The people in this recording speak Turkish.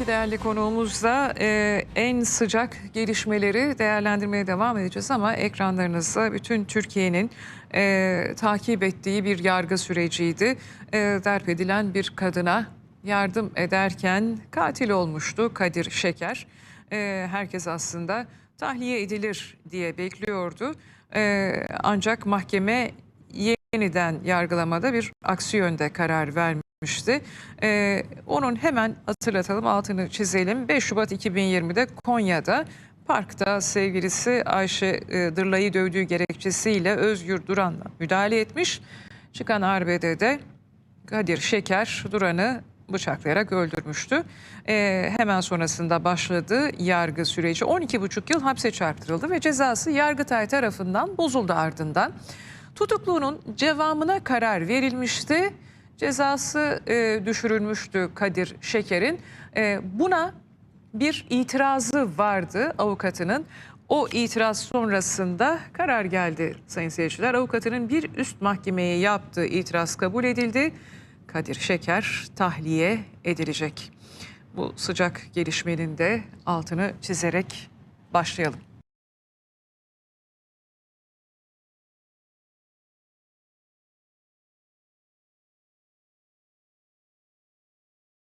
İki değerli konuğumuzla e, en sıcak gelişmeleri değerlendirmeye devam edeceğiz ama ekranlarınızda bütün Türkiye'nin e, takip ettiği bir yargı süreciydi. E, darp edilen bir kadına yardım ederken katil olmuştu Kadir Şeker. E, herkes aslında tahliye edilir diye bekliyordu. E, ancak mahkeme yeniden yargılamada bir aksi yönde karar vermişti. Ee, onun hemen hatırlatalım, altını çizelim. 5 Şubat 2020'de Konya'da parkta sevgilisi Ayşe e, Dırlay'ı dövdüğü gerekçesiyle Özgür Duran'la müdahale etmiş. Çıkan arbedede Kadir Şeker Duran'ı bıçaklayarak öldürmüştü. Ee, hemen sonrasında başladı yargı süreci. 12,5 yıl hapse çarptırıldı ve cezası Yargıtay tarafından bozuldu ardından. Tutukluğunun cevamına karar verilmişti. Cezası e, düşürülmüştü Kadir Şeker'in. E, buna bir itirazı vardı avukatının. O itiraz sonrasında karar geldi sayın seyirciler. Avukatının bir üst mahkemeye yaptığı itiraz kabul edildi. Kadir Şeker tahliye edilecek. Bu sıcak gelişmenin de altını çizerek başlayalım.